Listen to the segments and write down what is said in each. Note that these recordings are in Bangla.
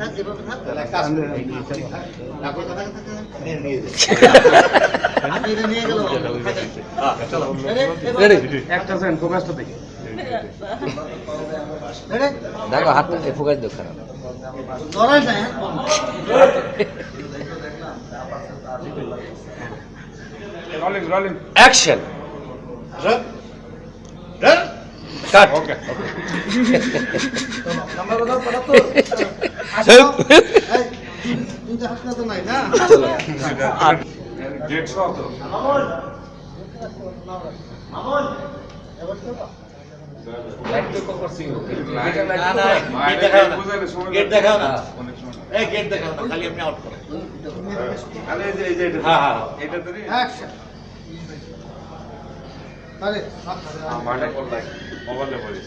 সেন দেখো হাতটা ফোকাস দেখো খারাপ অ্যাকশন কাট ওকে গেট দেখাও না। এই দেখাও না খালি আপনি আউট করো আরে এই যে এই যে এটা হ্যাঁ, হ্যাঁ। এটা তো রে অ্যাকশন আরে মানে মোবাইলে পড়িস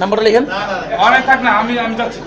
নাম্বারটা লিখেন। না না না। অনেক থাক না আমি আমি যাচ্ছি।